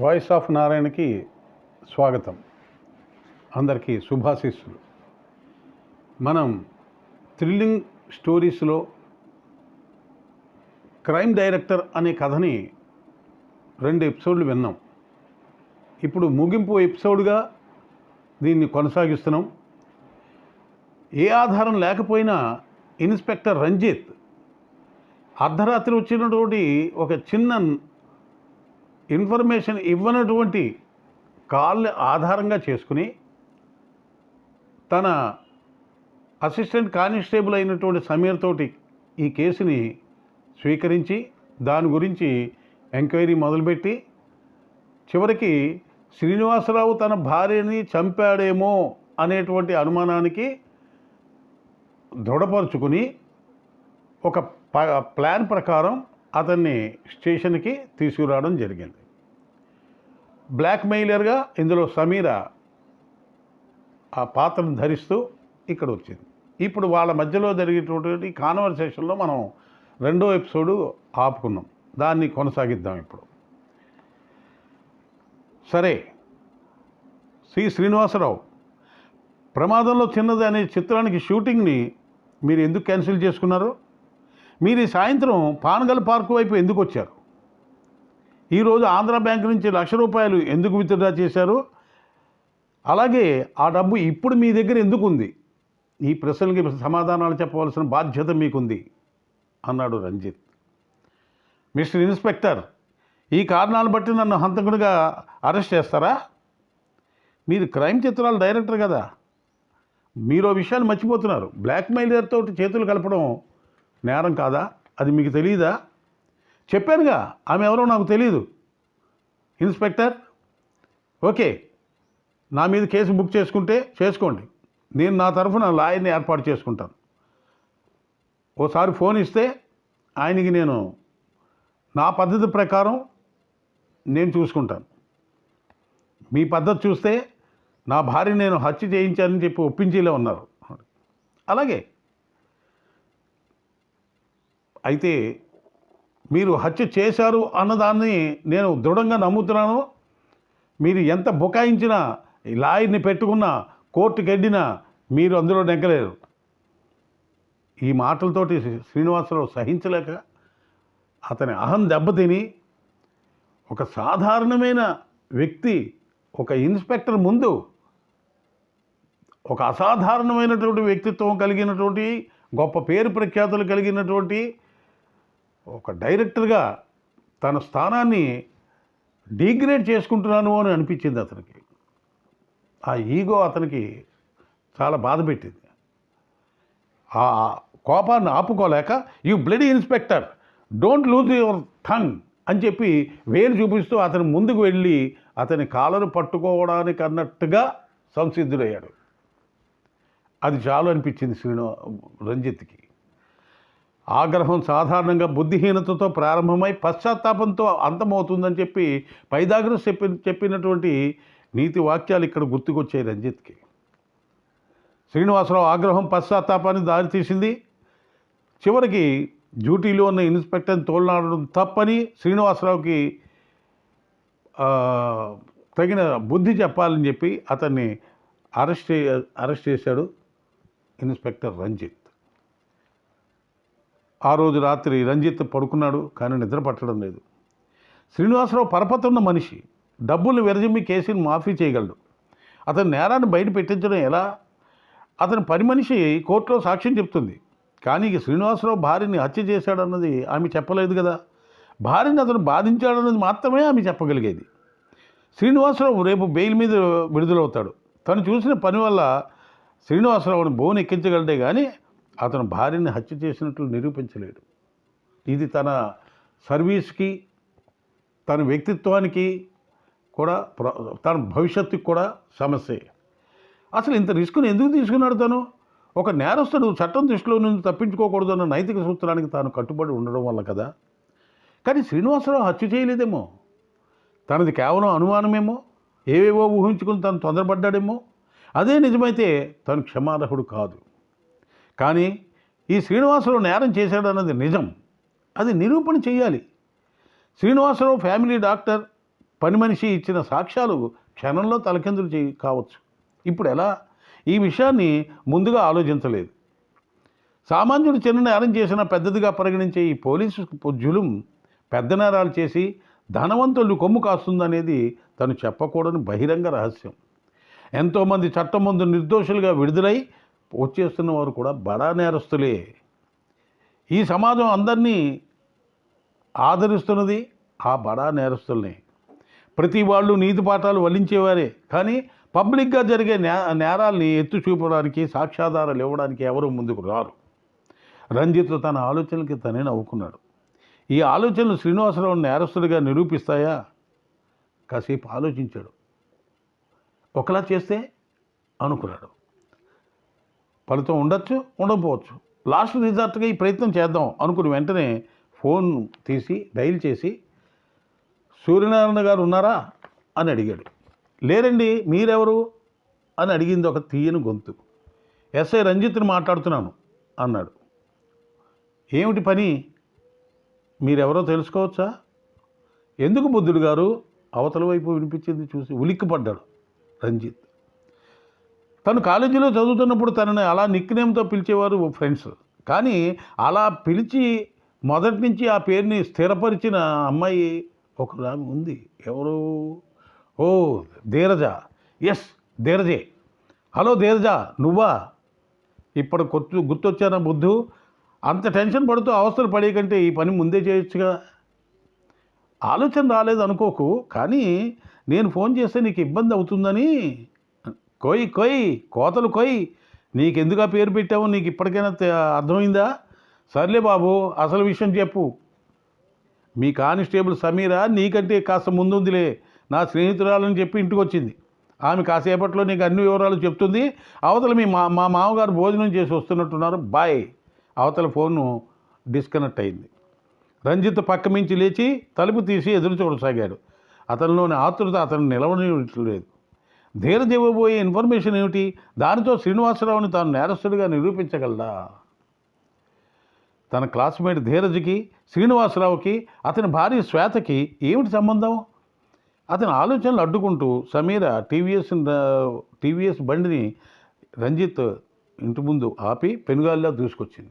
Voice of నారాయణకి స్వాగతం. అందరికీ శుభాశీస్సులు. మనం థ్రిల్లింగ్ స్టోరీస్లో క్రైమ్ డైరెక్టర్ అనే కథని రెండు ఎపిసోడ్లు విన్నాం. ఇప్పుడు ముగింపు ఎపిసోడ్గా దీన్ని కొనసాగిస్తున్నాం. ఏ ఆధారం లేకపోయినా ఇన్స్పెక్టర్ రంజిత్ అర్ధరాత్రి వచ్చినటువంటి ఒక చిన్న ఇన్ఫర్మేషన్ ఇవ్వనటువంటి కాల్ని ఆధారంగా చేసుకుని తన అసిస్టెంట్ కానిస్టేబుల్ అయినటువంటి సమీర్ తోటి ఈ కేసుని స్వీకరించి దాని గురించి ఎంక్వైరీ మొదలుపెట్టి చివరికి శ్రీనివాసరావు తన భార్యని చంపాడేమో అనేటువంటి అనుమానానికి దృఢపరుచుకుని ఒక ప- ప్లాన్ ప్రకారం అతన్ని స్టేషన్కి తీసుకురావడం జరిగింది. బ్లాక్మెయిలర్గా ఇందులో సమీర ఆ పాత్రను ధరిస్తూ ఇక్కడ వచ్చింది ఇప్పుడు వాళ్ళ మధ్యలో జరిగేటటువంటి కాన్వర్సేషన్లో మనం రెండో ఎపిసోడు ఆపుకున్నాం. దాన్ని కొనసాగిద్దాం ఇప్పుడు. సరే శ్రీ శ్రీనివాసరావు ప్రమాదంలో చిన్నది అనే చిత్రానికి షూటింగ్ని మీరు ఎందుకు క్యాన్సిల్ చేసుకున్నారు? మీరు ఈ సాయంత్రం పానగల్ పార్కు వైపు ఎందుకు వచ్చారు ఈరోజు ఆంధ్ర బ్యాంక్ నుంచి లక్ష రూపాయలు ఎందుకు విత్డ్రా చేశారు? అలాగే ఆ డబ్బు ఇప్పుడు మీ దగ్గర ఎందుకు ఉంది ఈ ప్రశ్నలకి సమాధానాలు చెప్పవలసిన బాధ్యత మీకుంది అన్నాడు రంజిత్. మిస్టర్ ఇన్స్పెక్టర్ ఈ కారణాలు బట్టి నన్ను హంతకుడిగా అరెస్ట్ చేస్తారా? మీరు క్రైమ్ చిత్రాల డైరెక్టర్ కదా. మీరు విషయాన్ని మర్చిపోతున్నారు. బ్లాక్మెయిలర్ తోటి చేతులు కలపడం నేరం కాదా? అది మీకు తెలియదా చెప్పానుగా ఆమె ఎవరో నాకు తెలియదు ఇన్స్పెక్టర్ ఓకే నా మీద కేసు బుక్ చేసుకుంటే చేసుకోండి. నేను నా తరఫున లాయర్ని ఏర్పాటు చేసుకుంటాను. ఓసారి ఫోన్ ఇస్తే ఆయనకి నేను నా పద్ధతి ప్రకారం నేను చూసుకుంటాను. మీ పద్ధతి చూస్తే నా భార్య నేను హత్య చేయించానని చెప్పి ఒప్పించేలా ఉన్నారు. అలాగే అయితే మీరు హత్య చేశారు అన్నదాన్ని నేను దృఢంగా నమ్ముతున్నాను. మీరు ఎంత బుకాయించినా ఈ లాయర్ని పెట్టుకున్నా కోర్టుకి వెళ్ళినా మీరు అందులో నెగ్గలేరు. ఈ మాటలతోటి శ్రీనివాసరావు సహించలేక అతని అహం దెబ్బతిని ఒక సాధారణమైన వ్యక్తి ఒక ఇన్స్పెక్టర్ ముందు ఒక అసాధారణమైనటువంటి వ్యక్తిత్వం కలిగినటువంటి గొప్ప పేరు ప్రఖ్యాతులు కలిగినటువంటి ఒక డైరెక్టర్గా తన స్థానాన్ని డిగ్రేడ్ చేసుకుంటున్నాను అని అనిపించింది అతనికి. ఆ ఈగో అతనికి చాలా బాధ పెట్టింది. ఆ కోపాన్ని ఆపుకోలేక you bloody inspector don't lose your tongue అని చెప్పి వేలు చూపిస్తూ అతని ముందుకు వెళ్ళి అతని కాళ్ళను పట్టుకోవడానికి అన్నట్టుగా సంసిద్ధుడయ్యాడు. అది చాలు అనిపించింది శ్రీను రంజిత్కి. ఆగ్రహం సాధారణంగా బుద్ధిహీనతతో ప్రారంభమై పశ్చాత్తాపంతో అంతమవుతుందని చెప్పి పైదాగరు చెప్పి చెప్పినటువంటి నీతి వాక్యాలు ఇక్కడ గుర్తుకొచ్చాయి రంజిత్కి. శ్రీనివాసరావు ఆగ్రహం పశ్చాత్తాపాన్ని దారితీసింది. చివరికి డ్యూటీలో ఉన్న ఇన్స్పెక్టర్ని తోలనాడడం తప్పని శ్రీనివాసరావుకి తగిన బుద్ధి చెప్పాలని చెప్పి అతన్ని అరెస్ట్ అరెస్ట్ చేశాడు ఇన్స్పెక్టర్ రంజిత్. ఆ రోజు రాత్రి రంజిత్ పడుకున్నాడు కానీ నిద్ర పట్టడం లేదు. శ్రీనివాసరావు పరపతున్న మనిషి డబ్బులు విరజిమ్మి కేసీని మాఫీ చేయగలడు. అతని నేరాన్ని బయట పెట్టించడం ఎలా? అతని పని మనిషి కోర్టులో సాక్ష్యం చెప్తుంది. కానీ శ్రీనివాసరావు భార్యని హత్య చేశాడన్నది ఆమె చెప్పలేదు కదా. భార్యని అతను బాధించాడన్నది మాత్రమే ఆమె చెప్పగలిగేది. శ్రీనివాసరావు రేపు బెయిల్ మీద విడుదలవుతాడు. తను చూసిన పని వల్ల శ్రీనివాసరావుని బోన్ ఎక్కించగలడే కానీ అతను భార్యని హత్య చేసినట్లు నిరూపించలేడు. ఇది తన సర్వీస్కి తన వ్యక్తిత్వానికి కూడా ప్ర- తన భవిష్యత్తుకి కూడా సమస్యే. అసలు ఇంత రిస్క్ను ఎందుకు తీసుకున్నాడు తను? ఒక నేరస్తుడు చట్టం దృష్టిలో నుంచి తప్పించుకోకూడదన్న నైతిక సూత్రానికి తాను కట్టుబడి ఉండడం వల్ల కదా? కానీ శ్రీనివాసరావు హత్య చేయలేదేమో? తనది కేవలం అనుమానమేమో? ఏవేవో ఊహించుకుని తను తొందరపడ్డాడేమో? అదే నిజమైతే తను క్షమార్హుడు కాదు. కానీ ఈ శ్రీనివాసరావు నేరం చేశాడన్నది నిజం. అది నిరూపణ చేయాలి శ్రీనివాసరావు ఫ్యామిలీ డాక్టర్ పని మనిషి ఇచ్చిన సాక్ష్యాలు క్షణంలో తలకిందులు చేయి కావచ్చు. ఇప్పుడు ఎలా? ఈ విషయాన్ని ముందుగా ఆలోచించలేదు. సామాన్యుడు చిన్న నేరం చేసిన పెద్దదిగా పరిగణించే ఈ పోలీసు జులుం పెద్ద నేరాలు చేసి ధనవంతులు కొమ్ము కాస్తుందనేది తను చెప్పకూడని బహిరంగ రహస్యం. ఎంతోమంది చట్టం ముందు నిర్దోషులుగా విడుదలై వచ్చేస్తున్న వారు కూడా బడా నేరస్తులే. ఈ సమాజం అందరినీ ఆదరిస్తున్నది ఆ బడా నేరస్తుల్ని. ప్రతి వాళ్ళు నీతి పాఠాలు వల్లించేవారే. కానీ పబ్లిక్గా జరిగే నే నేరాల్ని ఎత్తు చూపడానికి సాక్ష్యాధారాలు ఇవ్వడానికి ఎవరు ముందుకు రారు. రంజిత్ తన ఆలోచనలకి తనే నవ్వుకున్నాడు. ఈ ఆలోచనలు శ్రీనివాసరావు నేరస్తుడిగా నిరూపిస్తాయా? కాసేపు ఆలోచించాడు. ఒకలా చేస్తే అనుకున్నాడు. ఫలితం ఉండొచ్చు ఉండకపోవచ్చు. లాస్ట్ రిజార్ట్గా ఈ ప్రయత్నం చేద్దాం అనుకుని వెంటనే ఫోన్ తీసి డైల్ చేసి సూర్యనారాయణ గారు ఉన్నారా? అని అడిగాడు. లేరండి మీరెవరు? అని అడిగింది ఒక తీయని గొంతు. ఎస్ఐ రంజిత్ని మాట్లాడుతున్నాను అన్నాడు. ఏమిటి పని? మీరెవరో తెలుసుకోవచ్చా? ఎందుకు బుద్ధుడు గారు? అవతల వైపు వినిపించింది చూసి ఉలిక్కిపడ్డాడు రంజిత్. తను కాలేజీలో చదువుతున్నప్పుడు తనని అలా నిక్నేమ్తో పిలిచేవారు ఫ్రెండ్స్ కానీ అలా పిలిచి మొదటి నుంచి ఆ పేరుని స్థిరపరిచిన అమ్మాయి ఒక ఆమె ఉంది. ఎవరు? ఓ ధీరజ. ఎస్ ధీరజే. హలో ధీరజ. నువ్వా? ఇప్పుడు గుర్తు గుర్తొచ్చానా బుద్ధు? అంత టెన్షన్ పడుతూ అవస్థలు పడే కంటే ఈ పని ముందే చేయొచ్చుగా? ఆలోచన రాలేదు అనుకోకు కానీ నేను ఫోన్ చేస్తే నీకు ఇబ్బంది అవుతుందని కొయ్ కొయ్ కోతలు కొయ్. నీకెందుకు ఆ పేరు పెట్టావు? నీకు ఇప్పటికైనా అర్థమైందా? సర్లే బాబు అసలు విషయం చెప్పు. మీ కానిస్టేబుల్ సమీరా నీకంటే కాస్త ముందుందిలే. నా స్నేహితురాలని చెప్పి ఇంటికి వచ్చింది ఆమె కాసేపట్లో నీకు అన్ని వివరాలు చెప్తుంది. అవతల మీ మా మా మామగారు భోజనం చేసి వస్తున్నట్టున్నారు. బాయ్. అవతల ఫోను డిస్కనెక్ట్ అయింది. రంజిత్ పక్క మించి లేచి తలుపు తీసి ఎదురు చూడసాగాడు. అతనిలోని ఆతృత అతను నిలవనివ్వట్లేదు ధీరజ్ ఇవ్వబోయే ఇన్ఫర్మేషన్ ఏమిటి? దానితో శ్రీనివాసరావుని తాను నేరస్తుడిగా నిరూపించగలడా? తన క్లాస్మేట్ ధీరజ్కి శ్రీనివాసరావుకి అతని భార్య శ్వేతకి ఏమిటి సంబంధం? అతని ఆలోచనలు అడ్డుకుంటూ సమీర టీవీఎస్ టీవీఎస్ బండిని రంజిత్ ఇంటి ముందు ఆపి పెనుగాలిలా దూసుకొచ్చింది.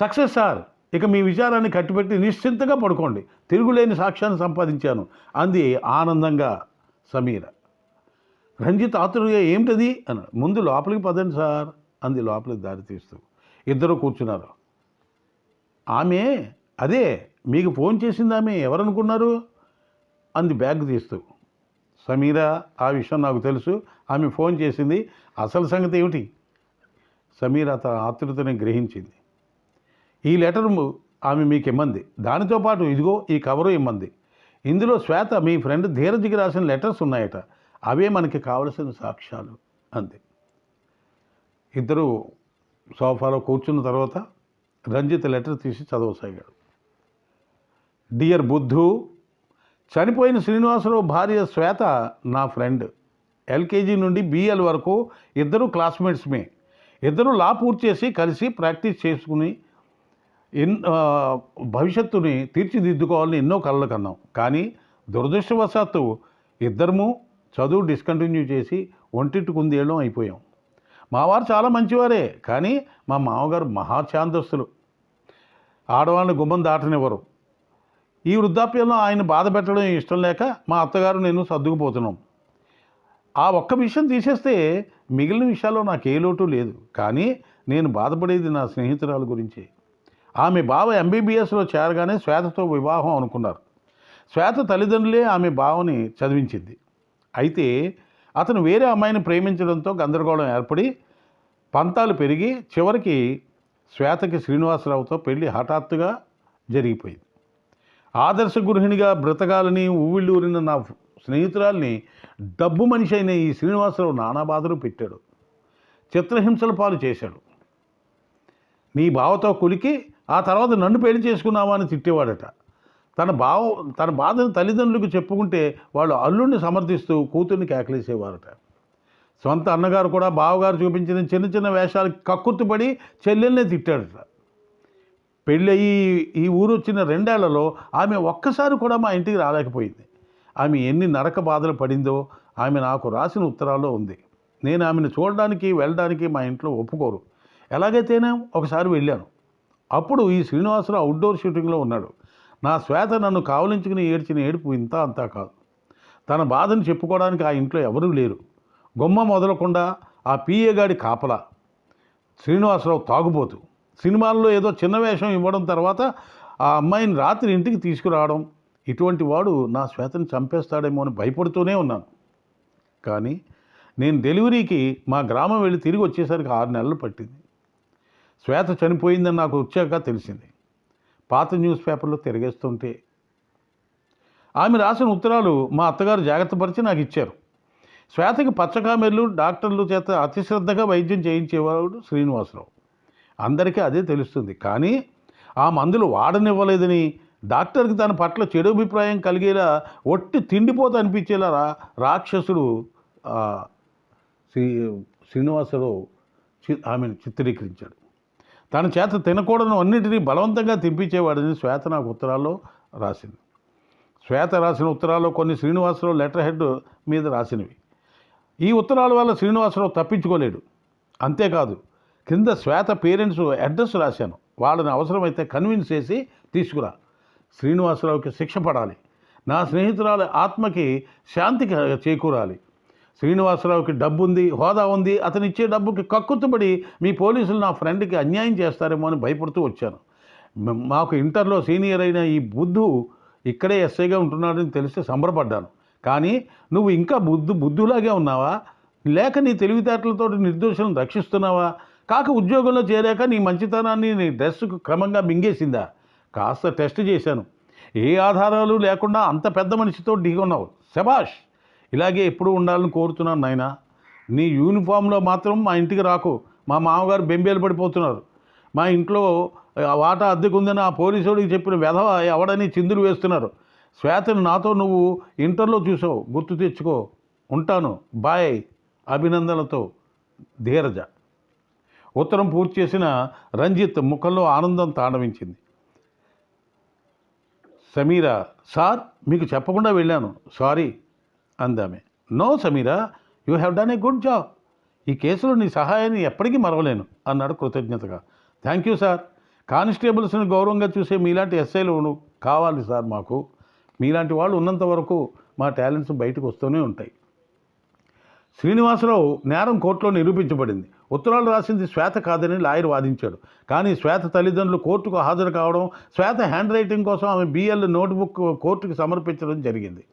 సక్సెస్ సార్ ఇక మీ విచారాన్ని కట్టిపెట్టి నిశ్చింతగా పడుకోండి. తిరుగులేని సాక్ష్యాన్ని సంపాదించాను అంది ఆనందంగా సమీర. రంజిత్ ఆతురుగా ఏమిటది? అన్నాడు. ముందు లోపలికి పదండి సార్ అంది లోపలికి దారి తీస్తూ. ఇద్దరు కూర్చున్నారు. ఆమె అదే మీకు ఫోన్ చేసింది ఆమె ఎవరనుకున్నారు? అంది బ్యాగ్ తీస్తూ. సమీరా ఆ విషయం నాకు తెలుసు ఆమె ఫోన్ చేసింది. అసలు సంగతి ఏమిటి? సమీర తన ఆతృతని గ్రహించింది. ఈ లెటర్ ఆమె మీకు ఇమ్మంది. దానితో పాటు ఇదిగో ఈ కవరు ఇమ్మంది. ఇందులో శ్వేత మీ ఫ్రెండ్ ధీరజ్కి రాసిన లెటర్స్ ఉన్నాయట. అవే మనకి కావలసిన సాక్ష్యాలు అంది ఇద్దరు సోఫాలో కూర్చున్న తర్వాత రంజిత్ లెటర్ తీసి చదవసాగాడు. డియర్ బుద్ధు చనిపోయిన శ్రీనివాసరావు భార్య శ్వేత నా ఫ్రెండ్. ఎల్కేజీ నుండి బిఎల్ వరకు ఇద్దరు క్లాస్మేట్స్మే. ఇద్దరు లా పూర్తి చేసి కలిసి ప్రాక్టీస్ చేసుకుని ఎన్ భవిష్యత్తుని తీర్చిదిద్దుకోవాలని ఎన్నో కలలు కన్నాం. కానీ దురదృష్టవశాత్తు ఇద్దరము చదువు డిస్కంటిన్యూ చేసి ఒంటింటి కుందేళ్ళం అయిపోయాం. మావారు చాలా మంచివారే కానీ మా మామగారు మహాచాందస్తులు ఆడవాళ్ళని గుమ్మం దాటనివ్వరు. ఈ వృద్ధాప్యంలో ఆయన బాధ పెట్టడం ఇష్టం లేక మా అత్తగారు నేను సర్దుకుపోతున్నాం. ఆ ఒక్క విషయం తీసేస్తే మిగిలిన విషయాల్లో నాకు ఏ లోటు లేదు కానీ నేను బాధపడేది నా స్నేహితురాల గురించి. ఆమె బావ ఎంబీబీఎస్లో చేరగానే శ్వేతతో వివాహం అనుకున్నారు. శ్వేత తల్లిదండ్రులే ఆమె బావని చదివించింది. అయితే అతను వేరే అమ్మాయిని ప్రేమించడంతో గందరగోళం ఏర్పడి పంతాలు పెరిగి చివరికి శ్వేతకి శ్రీనివాసరావుతో పెళ్ళి హఠాత్తుగా జరిగిపోయింది. ఆదర్శ గృహిణిగా బ్రతకాలని ఊవిళ్ళూరిన నా స్నేహితురాల్ని డబ్బు మనిషి అయిన ఈ శ్రీనివాసరావు నానా బాధలు పెట్టాడు. చిత్రహింసల పాలు చేశాడు. నీ బావతో కులికి ఆ తర్వాత నన్ను పెళ్ళి చేసుకున్నావా అని తిట్టేవాడట. తన బావ తన బాధను తల్లిదండ్రులకు చెప్పుకుంటే వాళ్ళు అల్లుడిని సమర్థిస్తూ కూతుర్ని కేకలేసేవారట. సొంత అన్నగారు కూడా బావగారు చూపించిన చిన్న చిన్న వేషాలకి కక్కుర్తిపడి చెల్లెల్నే తిట్టాడట. పెళ్ళయి ఈ ఊరు వచ్చిన రెండేళ్ళలో ఆమె ఒక్కసారి కూడా మా ఇంటికి రాలేకపోయింది. ఆమె ఎన్ని నరక బాధలు పడిందో ఆమె నాకు రాసిన ఉత్తరాల్లో ఉంది. నేను ఆమెను చూడడానికి వెళ్ళడానికి మా ఇంట్లో ఒప్పుకోరు. ఎలాగైతేనే ఒకసారి వెళ్ళాను. అప్పుడు ఈ శ్రీనివాసరావు అవుట్డోర్ షూటింగ్లో ఉన్నాడు. నా శ్వేత నన్ను కావలించుకుని ఏడ్చిన ఏడుపు ఇంత అంతా కాదు. తన బాధను చెప్పుకోవడానికి ఆ ఇంట్లో ఎవరూ లేరు. గుమ్మ మొదలకుండా ఆ పిఏ గాడి కాపలా. శ్రీనివాసరావు తాగుబోతు. సినిమాల్లో ఏదో చిన్న వేషం ఇవ్వడం తర్వాత ఆ అమ్మాయిని రాత్రి ఇంటికి తీసుకురావడం. ఇటువంటి వాడు నా శ్వేతను చంపేస్తాడేమో అని భయపడుతూనే ఉన్నాను. కానీ నేను డెలివరీకి మా గ్రామం వెళ్ళి తిరిగి వచ్చేసరికి ఆరు నెలలు పట్టింది. శ్వేత చనిపోయిందని నాకు వచ్చాక తెలిసింది. పాత న్యూస్ పేపర్లో తిరిగేస్తుంటే. ఆమె రాసిన ఉత్తరాలు మా అత్తగారు జాగ్రత్తపరిచి నాకు ఇచ్చారు. శ్వేతకి పచ్చకామెర్లు డాక్టర్లు చేత అతిశ్రద్ధగా వైద్యం చేయించేవాడు శ్రీనివాసరావు. అందరికీ అదే తెలుస్తుంది. కానీ ఆ మందులు వాడనివ్వలేదని డాక్టర్కి తన పట్ల చెడు అభిప్రాయం కలిగేలా ఒట్టి తిండిపోత అనిపించేలా రా రాక్షసుడు శ్రీ శ్రీనివాసరావు చి- ఆమెను చిత్రీకరించాడు. తన చేత తినకూడని అన్నింటినీ బలవంతంగా తినిపించేవాడని శ్వేత నాకు ఉత్తరాల్లో రాసింది. శ్వేత రాసిన ఉత్తరాల్లో కొన్ని శ్రీనివాసరావు లెటర్ హెడ్ మీద రాసినవి. ఈ ఉత్తరాల వల్ల శ్రీనివాసరావు తప్పించుకోలేడు. అంతేకాదు కింద శ్వేత పేరెంట్స్ అడ్రస్ రాశాను. వాళ్ళని అవసరమైతే కన్విన్స్ చేసి తీసుకురా. శ్రీనివాసరావుకి శిక్ష పడాలి. నా స్నేహితురాలి ఆత్మకి శాంతి చేకూరాలి. శ్రీనివాసరావుకి డబ్బు ఉంది హోదా ఉంది అతను ఇచ్చే డబ్బుకి కక్కుతుబడి మీ పోలీసులు నా ఫ్రెండ్కి అన్యాయం చేస్తారేమో అని భయపడుతూ వచ్చాను. మాకు ఇంటర్లో సీనియర్ అయిన ఈ బుద్ధు ఇక్కడే ఎస్ఐగా ఉంటున్నాడని తెలిస్తే సంబరపడ్డాను. కానీ నువ్వు ఇంకా బుద్ధు బుద్ధులాగే ఉన్నావా? లేక నీ తెలివితేటలతో నిర్దోషులను రక్షిస్తున్నావా? కాక ఉద్యోగంలో చేరాక నీ మంచితనాన్ని నీ డ్రెస్సుకు క్రమంగా మింగేసిందా? కాస్త టెస్ట్ చేశాను. ఏ ఆధారాలు లేకుండా అంత పెద్ద మనిషితో ఢీకొన్నావు. శభాష్! ఇలాగే ఎప్పుడు ఉండాలని కోరుతున్నాను నాయనా. నీ యూనిఫామ్లో మాత్రం మా ఇంటికి రాకు. మా మామగారు బెంబేలు పడిపోతున్నారు. మా ఇంట్లో ఆ అద్దెకు ఉందని ఆ పోలీసుడికి చెప్పిన వెధవ ఎవడని చిందులు వేస్తున్నారు. శ్వేతను నాతో నువ్వు ఇంటర్లో చూసావు. గుర్తు తెచ్చుకో. ఉంటాను. బాయ్. అభినందనలతో ధీరజ. ఉత్తరం పూర్తి చేసిన రంజిత్ ముఖంలో ఆనందం తాండవించింది. సమీరా సార్ మీకు చెప్పకుండా వెళ్ళాను. సారీ. అందామె. No Sameera you have done a good job. ఈ కేసులో నీ సహాయాన్ని ఎప్పటికీ మరవలేను అన్నాడు కృతజ్ఞతగా. Thank you sir. కానిస్టేబుల్స్ని గౌరవంగా చూసే మీలాంటి ఎస్ఐలు కావాలి సార్ మాకు. మీలాంటి వాళ్ళు ఉన్నంత వరకు మా టాలెంట్స్ బయటకు వస్తూనే ఉంటాయి. శ్రీనివాసరావు నేరం కోర్టులో నిరూపించబడింది. ఉత్తరాలు రాసింది శ్వేత కాదని లాయర్ వాదించాడు. కానీ శ్వేత తల్లిదండ్రులు కోర్టుకు హాజరు కావడం శ్వేత హ్యాండ్ రైటింగ్ కోసం ఆమె బిఎల్ నోట్బుక్ కోర్టుకు సమర్పించడం జరిగింది.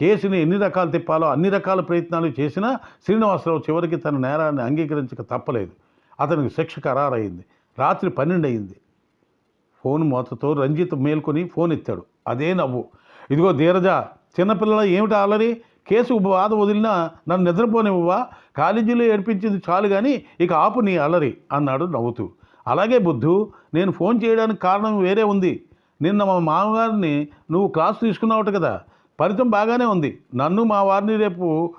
కేసుని ఎన్ని రకాలు తిప్పాలో అన్ని రకాల ప్రయత్నాలు చేసినా శ్రీనివాసరావు చివరికి తన నేరాన్ని అంగీకరించక తప్పలేదు. అతనికి శిక్ష ఖరారైంది రాత్రి పన్నెండు అయింది ఫోన్ మూతతో రంజిత్ మేల్కొని ఫోన్ ఎత్తాడు. అదే నవ్వు. ఇదిగో ధీరజ చిన్నపిల్లల ఏమిటి అలరి కేసు బాధ వదిలినా నన్ను నిద్రపోనివ్వవా? కాలేజీలో ఏడిపించింది చాలు కానీ ఇక ఆపు నీ అలరి అన్నాడు నవ్వుతూ. అలాగే బుద్ధు నేను ఫోన్ చేయడానికి కారణం వేరే ఉంది. నిన్న మా మామగారిని నువ్వు క్లాస్ తీసుకున్నావుట కదా ఫలితం బాగానే ఉంది. నన్ను మా వారిని రేపు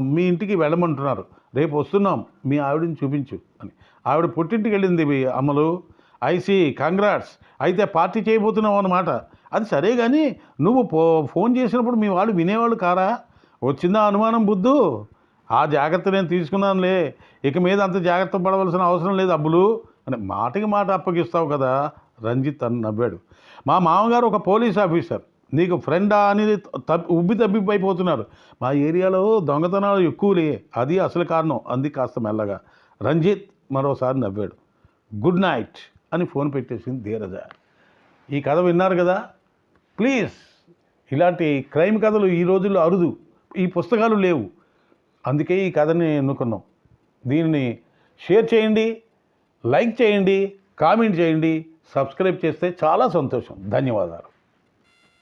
మీ ఇంటికి వెళ్ళమంటున్నారు. రేపు వస్తున్నాం మీ ఆవిడని చూపించు అని. ఆవిడ పుట్టింటికి వెళ్ళింది అమలు ఐసీ కంగ్రాట్స్. అయితే పార్టీ చేయబోతున్నావు అన్నమాట. అది సరే కానీ నువ్వు పో ఫోన్ చేసినప్పుడు మీ వాళ్ళు వినేవాళ్ళు కారా? వచ్చిందా అనుమానం బుద్ధు? ఆ జాగ్రత్త నేను తీసుకున్నానులే. ఇక మీద అంత జాగ్రత్త పడవలసిన అవసరం లేదు అబ్బులు. అని మాటకి మాట అప్పగిస్తావు కదా రంజిత్ అని నవ్వాడు. మా మామగారు ఒక పోలీస్ ఆఫీసర్. నీకు ఫ్రెండా అని ఉబ్బి తబ్బిబ్బైపోతున్నారు. మా ఏరియాలో దొంగతనాలు ఎక్కువలే. అది అసలు కారణం. అంది కాస్త మెల్లగా. రంజిత్ మరోసారి నవ్వాడు. గుడ్ నైట్ అని ఫోన్ పెట్టేసింది ధీరజ. ఈ కథ విన్నారు కదా? ప్లీజ్ ఇలాంటి క్రైమ్ కథలు ఈ రోజుల్లో అరుదు. ఈ పుస్తకాలు లేవు. అందుకే ఈ కథని ఎన్నుకున్నాం. దీనిని షేర్ చేయండి లైక్ చేయండి కామెంట్ చేయండి. సబ్స్క్రైబ్ చేస్తే చాలా సంతోషం. ధన్యవాదాలు.